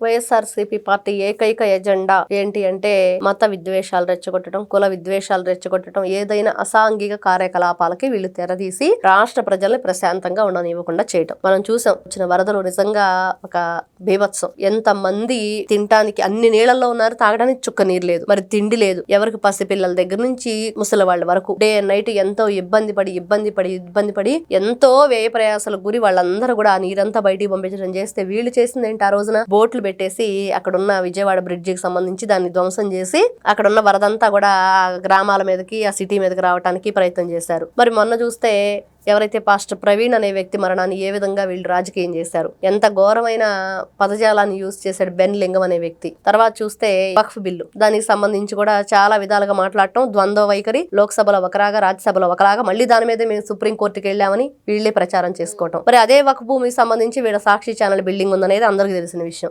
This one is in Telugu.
వైఎస్ఆర్సీపీ పార్టీ ఏకైక ఎజెండా ఏంటి అంటే మత విద్వేషాలు రెచ్చగొట్టడం కుల విద్వేషాలు రెచ్చగొట్టడం ఏదైనా అసాంఘిక కార్యకలాపాలకి వీళ్ళు తెరదీసి రాష్ట్ర ప్రజల్ని ప్రశాంతంగా ఉండనివ్వకుండా చేయటం. మనం చూసాం వచ్చిన వరదలు నిజంగా ఒక బీభత్సం. ఎంత మంది తినటానికి అన్ని నీళ్ళల్లో ఉన్నారు తాగడానికి చుక్క నీరు లేదు మరి తిండి లేదు. ఎవరికి పసిపిల్లల దగ్గర నుంచి ముసలి వాళ్ళ వరకు. డే అండ్ నైట్ ఎంతో ఇబ్బంది పడి ఇబ్బంది పడి ఇబ్బంది పడి ఎంతో వ్యయ ప్రయాసాలకు గురి వాళ్ళందరూ కూడా ఆ నీరంతా బయటికి పంపించడం చేస్తే వీళ్ళు చేసింది ఏంటి ఆ రోజున? బోట్లు పెట్టేసి అక్కడ ఉన్న విజయవాడ బ్రిడ్జికి సంబంధించి దాన్ని ధ్వంసం చేసి అక్కడ ఉన్న వరదంతా కూడా ఆ గ్రామాల మీదకి ఆ సిటీ మీదకి రావడానికి ప్రయత్నం చేశారు. మరి మొన్న చూస్తే ఎవరైతే పాస్టర్ ప్రవీణ్ అనే వ్యక్తి మరణాన్ని ఏ విధంగా వీళ్ళు రాజకీయం చేశారు? ఎంత ఘోరమైన పదజాలాన్ని యూజ్ చేశాడు బెన్ లింగం అనే వ్యక్తి. తర్వాత చూస్తే వక్ఫ్ బిల్లు. దానికి సంబంధించి కూడా చాలా విధాలుగా మాట్లాడటం ద్వంద్వ వైఖరి లోక్సభలో ఒకలాగా రాజ్యసభలో ఒకలాగా మళ్ళీ దాని మీద మేము సుప్రీం కోర్టుకి వెళ్ళామని వీళ్ళే ప్రచారం చేసుకోవటం. మరి అదే వక్ఫ్ భూమికి సంబంధించి వీళ్ళ సాక్షి ఛానల్ బిల్డింగ్ ఉందనేది అందరికీ తెలిసిన విషయం.